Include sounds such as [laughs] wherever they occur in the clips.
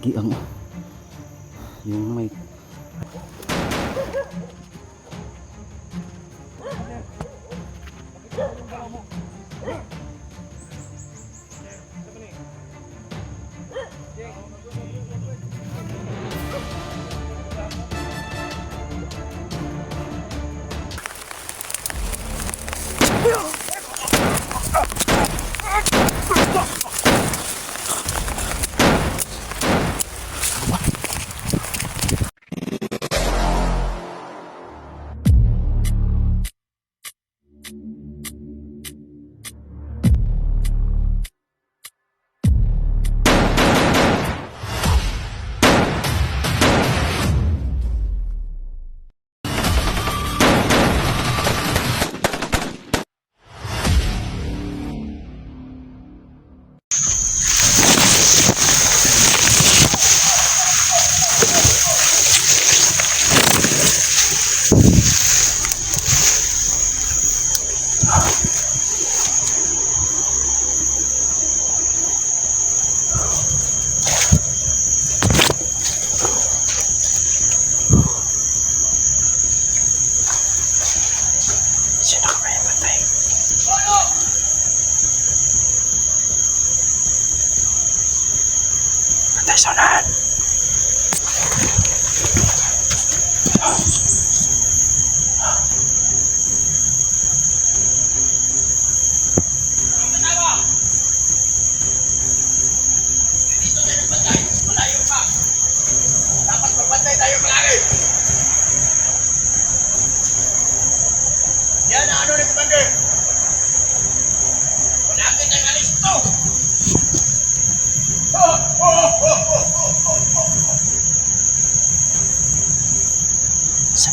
malaki ang yung may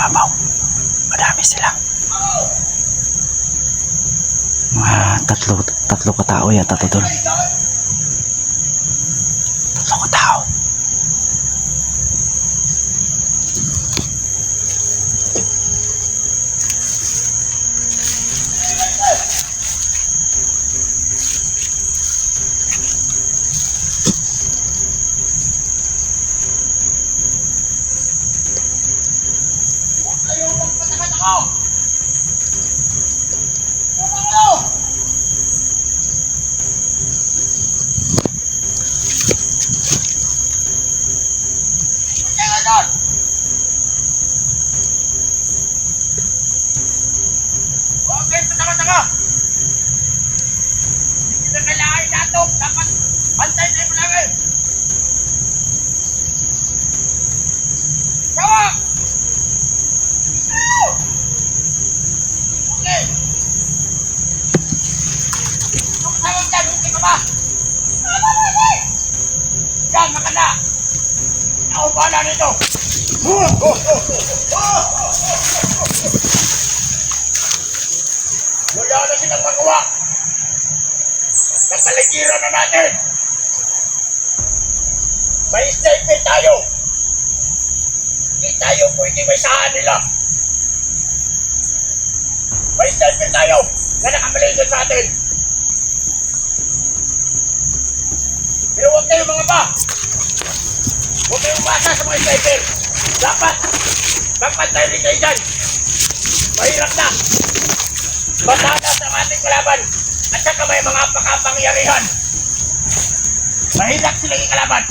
sa babaw. Madami sila. Mga tatlo tatlo katao yata to doon tatlo katao Ganon. Okay, oh, tataka, taka. Hindi na kailangan inatok. Dapat bantay tayo mo lang eh. Gawa! Okay. Nung sa'yo dyan, hindi ka ba? Yan, maka na! Ako bahala nito. Wala na silang magawa. Nakaligiran na natin. May statement tayo. Hindi tayo pwede may sahan nila. May statement tayo na nakamalindan sa atin. Pero huwag kayo mga ba. Huwag kayong umasa sa mga statement. Dapat magpantay rin kayo dyan. Mahirap na. Masada sa ating kalaban at saka may mga pakapangyarihan. Mahirap silang ikalaban.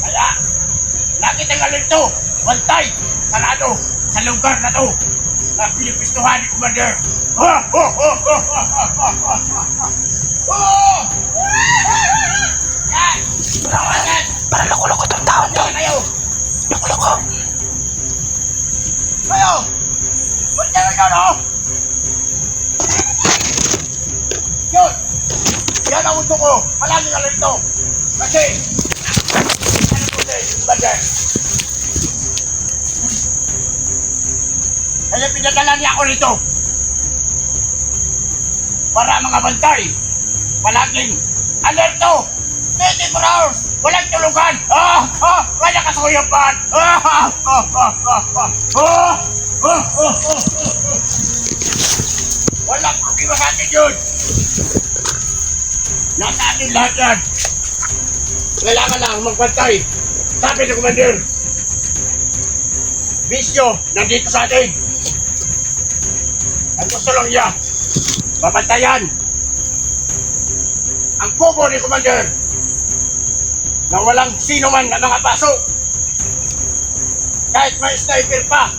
Kaya, lagi tayong alerto, bantay, sarado, sa lugar na to na pinipistuhan ni Commander. [laughs] Ha! Ho! Ho! Ho! Ho! Ho! Ho! Ho! Ho! Yan! para, Yan! para loko-loko tong taon to loko-loko Kayo! Ba't kayo yun, oh? Yun! Yan ang gusto ko! Palaging alerto! Kasi, ano po sa Commander? Kaya pinadala niya ako rito. Para mga bantay, palaging alerto! 24 hours! Walang tulugan! Ah! Ah! Wala kasuyapan! Ah! Ah! Ah! Ah! Ah! Ah! Ah! Ah! Ah! Ah! Walang problema sa atin yun! Nasa atin lahat yan! kailangan lang magpantay. Sabi ni Commander, bisyo nandito sa atin. Ang gusto lang niya, babantayan ang kubo ni Commander na walang sino man na nakapasok. Kahit may sniper pa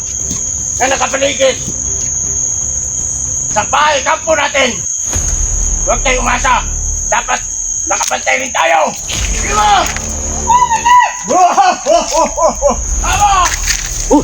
na nakapaligid sa bahay kampo natin. Huwag tayong umasa. Dapat nakapantay rin tayo. Sige mo! Tama! Oh!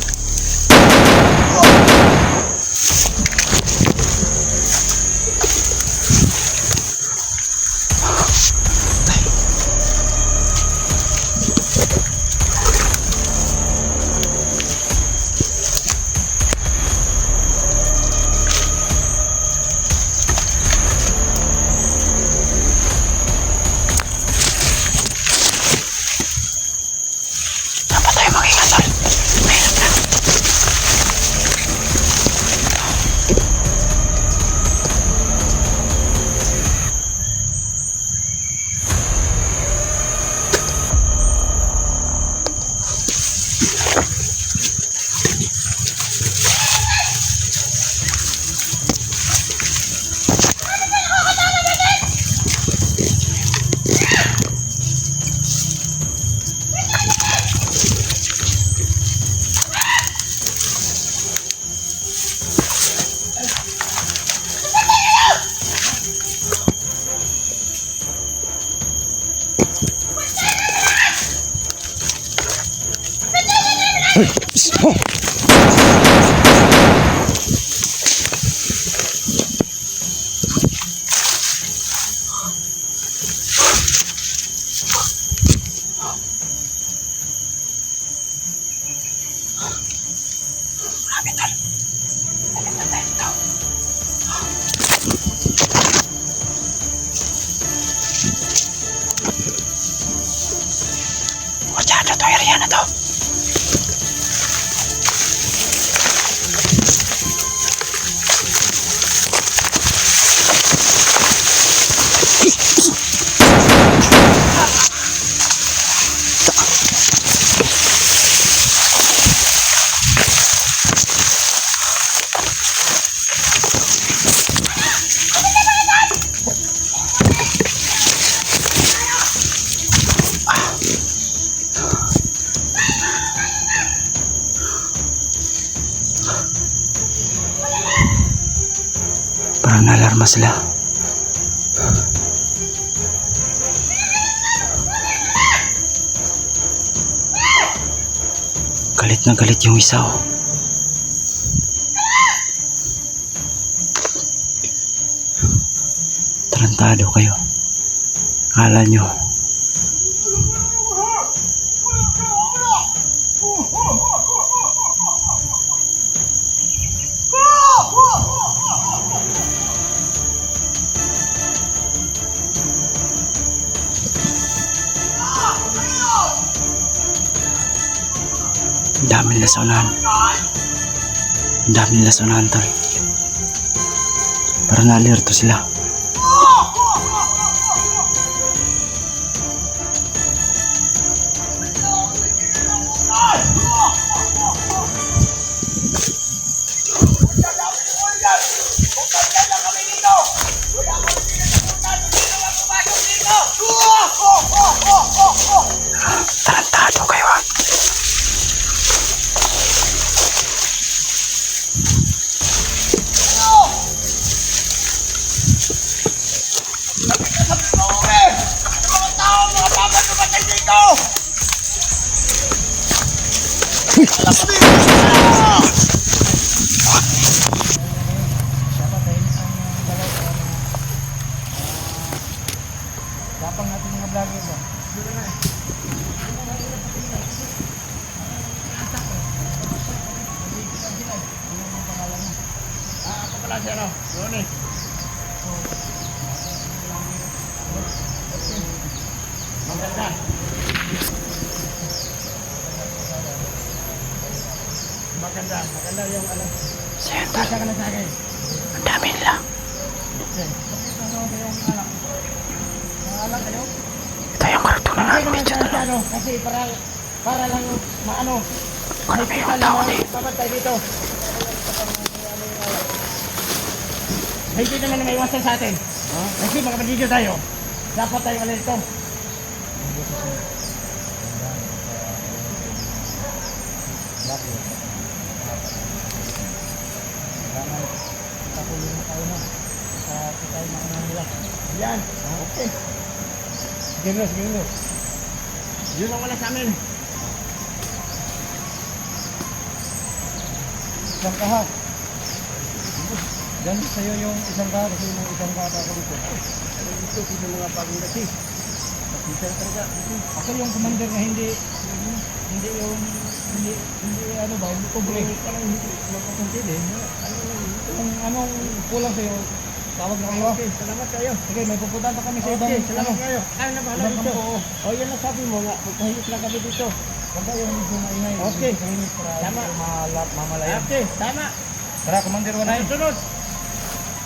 Marami, Nalarma sila. Galit na galit yung isa oh. Tarantado kayo. Kala nyo. Nila sa unahan. Ang dami nila sa unahan, tol. Para na-alerto sila. Tarantado kayo ah. [laughs] Ah, Maganda, maganda yung yun, tol. Kasa ka na sa akin. Ang dami nila. Ano ba yung alak? Ang alak? Ito yung karugtong ng ang naman sa ano, kasi para, para lang maano. Kung may mga tao na eh. Babantay dito. Hindi naman na may iwasan sa atin. Kasi mga panigyo tayo. Dapat tayo alin ito. Yan. Okay. Sige, Los. Sige, Los. Yun ang wala sa amin. Isang kaha. Yan sa'yo yung isang kaha kasi yung isang kaha ako dito. Ito kasi mga bagong dati. Isa talaga. Ako yung commander na hindi hindi yung hindi hindi ano ba hindi kubre. Parang hindi magkakonsili. Ano lang yun? Kung anong kulang sa'yo, tawag na kayo. Okay, salamat kayo. Sige, may pupuntahan pa kami sa ibang Okay, salamat ano. kayo. Ano na bahala dito? O yan ang sabi mo nga, magkahiyos lang kami dito. Huwag kayong medyo maingay. Okay. Para Tama. hindi malap mamalayan. Okay, tama. Tara, Commander Wanay. Sunod.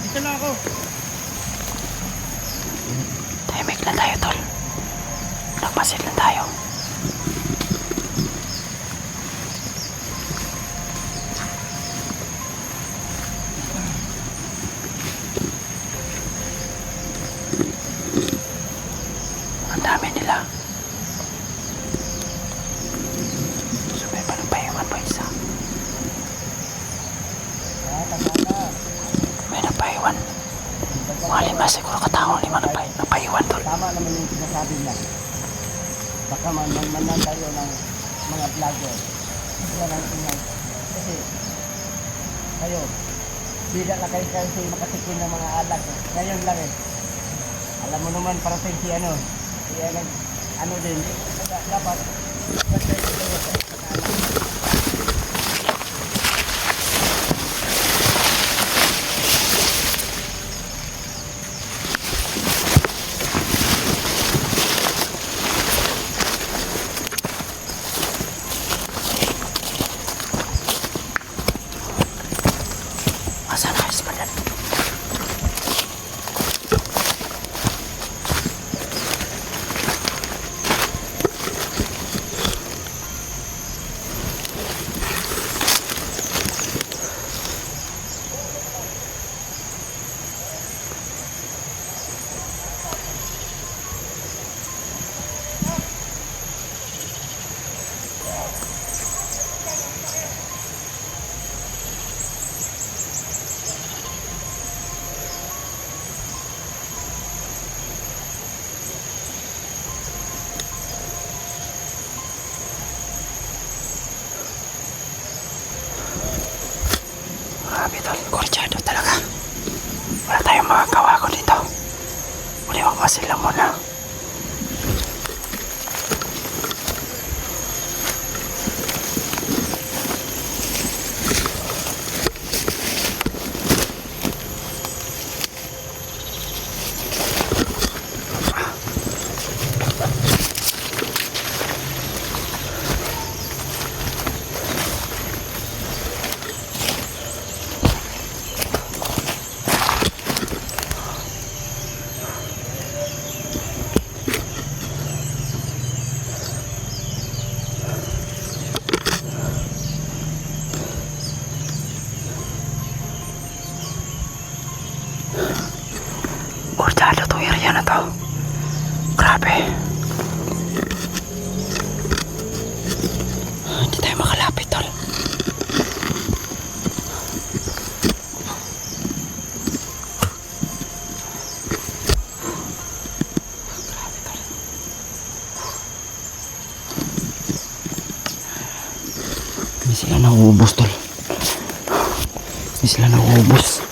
Dito na ako. Tahimik lang tayo tol. Nagmasid lang tayo. Ang dami nila. So may panapayaman pa isa. May napaiwan. Mga lima siguro katao lima napay, napaiwan tol. Tama naman yung sinasabi niya. Baka man man tayo ng mga vlogger. Yan ang ingay. Kasi, kayo, bida na kayo kasi makatikin ng mga alag. Ngayon lang eh. Alam mo naman parating si ano, si ano, ano Grabe tol, kursyado talaga. Wala tayong magagawa ko dito. Muli magmasid lang muna. Kursyado tong area na to. Grabe. Hindi tayo makalapit tol. Grabe tol. Hindi sila nauubos tol. Hindi sila nauubos.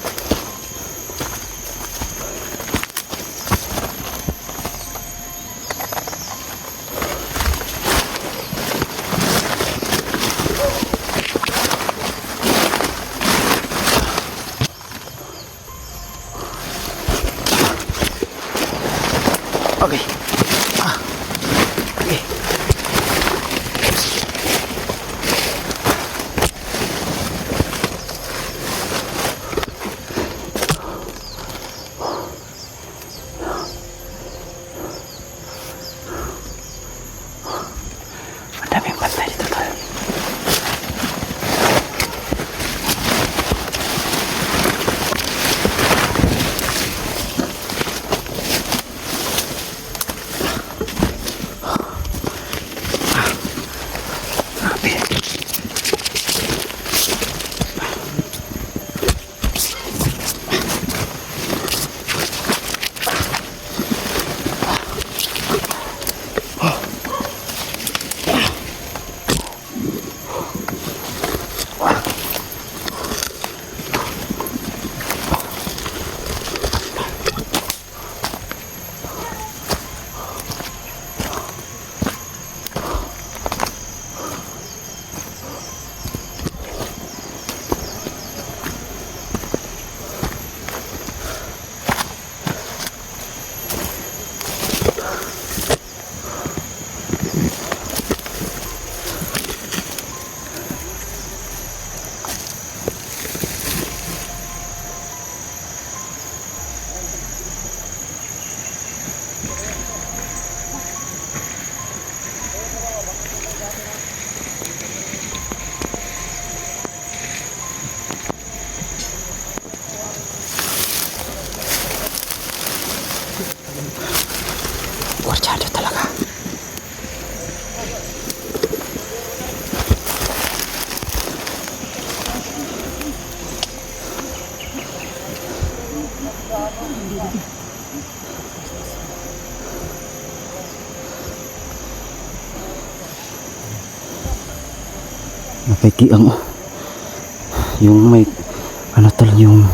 Nakikiang yung may ano tal yung